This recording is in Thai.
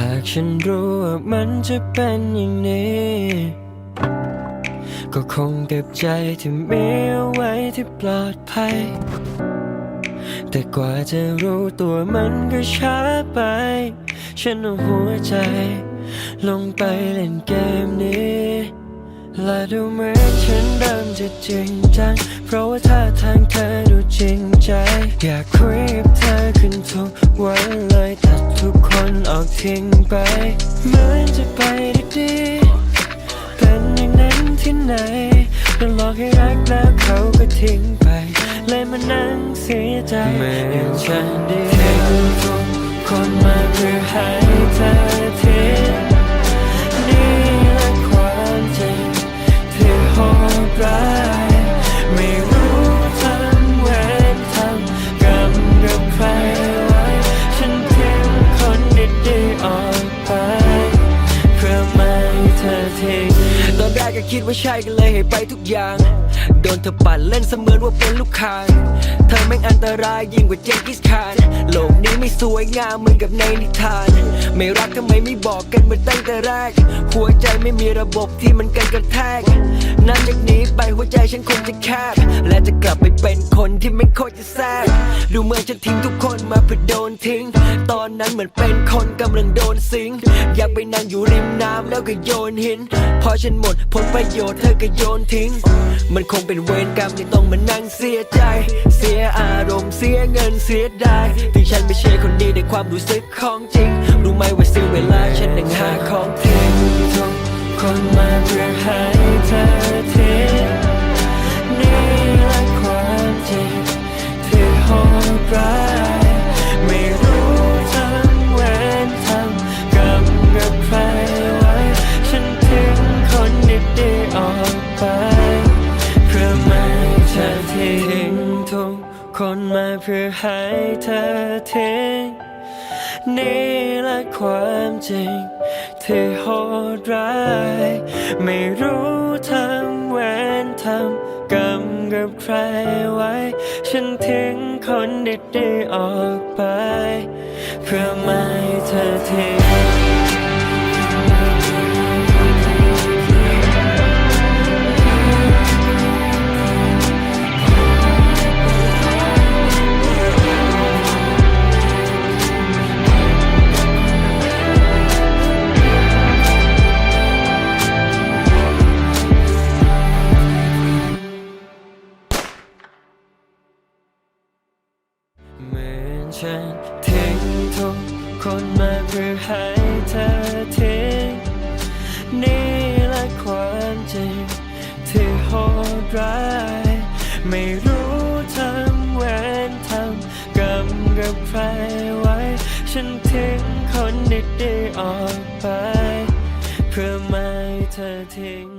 หากฉันรู้ว่ามันจะเป็นอย่างนี้ ก็คงเก็บใจที่มีเอาไว้ที่ปลอดภัย แต่กว่าจะรู้ตัวมันก็ช้าไป ฉันเอาหัวใจ ลงไปเล่นเกมนี้และดูเหมือนฉันเริ่มจะจริงจัง เพราะว่าท่าทางเธอดูจริงใจ อยากคุย ด้ดีๆเป็นอย่างนั้นที่ไหนแล้วหลอกให้รักแล้วเขาก็ทิ้งไปเลยมานั่งเสียใจเมื่อฉันได้เห็นทุกคนมาเพื่อให้ ว่าใช่ก็เลยให้ไปทุกอย่าง โดนเธอปั่นเล่นเสมือนว่าเป็นลูกค้างเธอแม่งอันตรายยิ่งกว่าเจงกิสคาน ไม่สวยงามเหมือนกับในนิทาน ไม่รักทำไมไม่บอกกันมาตั้งแต่แรก หัวใจไม่มีระบบที่มันกันกระแทกนับจากนี้ไปหัวใจฉันคงจะแคบ และจะกลับไปเป็นคนที่ไม่โคตรจะแซ่บดูเหมือนฉันทิ้งทุกคนมาเพื่อโดนทิ้ง ตอนนั้นเหมือนเป็นคนกำลังโดนสิง อยากไปนั่งอยู่ริมน้ำแล้วก็โยนหิน พอฉันหมดผลประโยชน์เธอก็โยนทิ้ง มันคงเป็นเวรกรรมที่ต้องมานั่งเสียใจ เสียอารมณ์เสียเงินเสียดายที่ฉันไม่ใช่คนดีในความรู้สึกของจริง รู้ไหมว่าเสียเวลาฉันนั่งหาของทิ้งทุกคนมาเพื่อให้เธอทิ้งนี่และความจริงที่โหดร้ายไม่รู้ทำเวรทำกรรมกับใครไว้ ฉันทิ้งคนดีๆออกไป เพื่อไม่ให้เธอทิ้งทุก คนมาเพื่อให้เธอทิ้งนี่แหละความจริง ที่โหดร้าย ไม่รู้ทำเวรทำกรรมกับใครไว้ ฉันทิ้งคนดีๆออกไป เพื่อไม่เธอทิ้ง ฉันทิ้งทุกคนมาเพื่อให้เธอทิ้งนี่แหละความจริงที่โหดร้ายไม่รู้ทำเวรทำกรรมกับใครไว้ ฉันทิ้งคนดีๆออกไป เพื่อไม่ให้เธอทิ้ง